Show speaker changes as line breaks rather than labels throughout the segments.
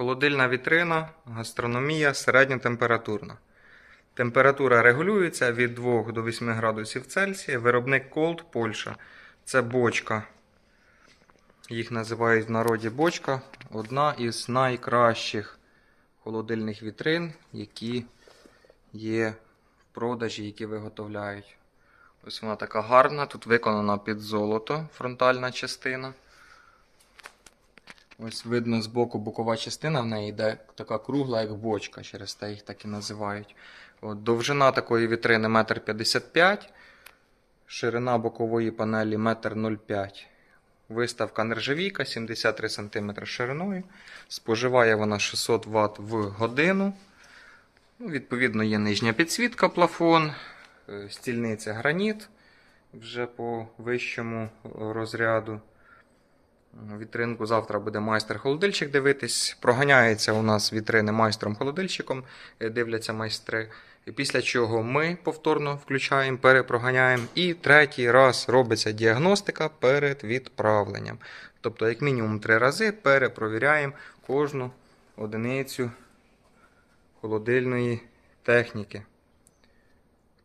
Холодильна вітрина, гастрономія середньотемпературна. Температура регулюється від 2 до 8 градусів Цельсія. Виробник Cold Польща. Це бочка. Їх називають в народі бочка. Одна із найкращих холодильних вітрин, які є в продажі, які виготовляють. Ось вона така гарна. Тут виконана під золото фронтальна частина. Ось видно збоку бокова частина в неї йде така кругла, як бочка, через те їх так і називають. От, довжина такої вітрини 1,55 м, ширина бокової панелі 1,05 м. Виставка нержавійка 73 см шириною. Споживає вона 600 Вт в годину. Ну, відповідно, є нижня підсвітка плафон, е, стільниця граніт вже по вищому розряду. Вітринку завтра буде майстер-холодильщик дивитись. Проганяється у нас вітрини майстром-холодильщиком, е, дивляться майстри. Після чого ми повторно включаємо, перепроганяємо. І третій раз робиться діагностика перед відправленням. Тобто, як мінімум три рази перепровіряємо кожну одиницю холодильної техніки.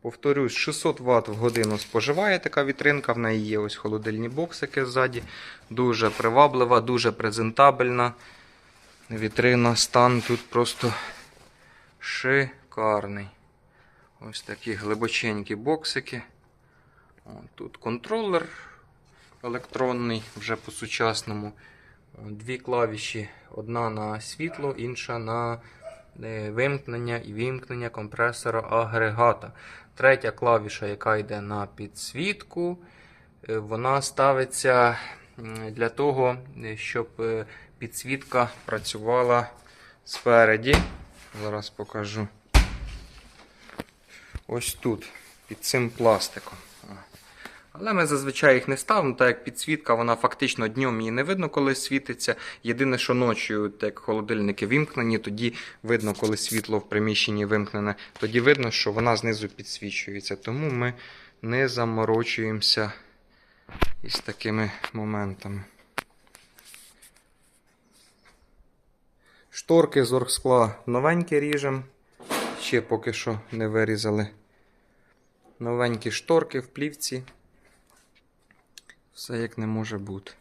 Повторюсь, 600 Вт в годину споживає така вітринка. В неї є ось холодильні боксики ззаді. Дуже приваблива, дуже презентабельна. Вітрина, стан тут просто шикарний. Ось такі глибоченькі боксики. Тут контролер електронний, вже по-сучасному. Дві клавіші: одна на світло, інша на е, вимкнення і вимкнення компресора агрегата. Третя клавіша, яка йде на підсвітку, е, вона ставиться для того, е, щоб е, підсвітка працювала спереді. Зараз покажу. Ось тут, під цим пластиком. Але ми зазвичай їх не ставимо, так як підсвітка, вона фактично днем її не видно, коли світиться. Єдине, що ночі, от як холодильники вимкнені, тоді видно, коли світло в приміщенні вимкнене, тоді видно, що вона знизу підсвічується. Тому ми не заморочуємося із такими моментами. Шторки з оргскла новенькі ріжемо. Ще поки що не вирізали. Новенькі шторки в плівці. Все як не може бути.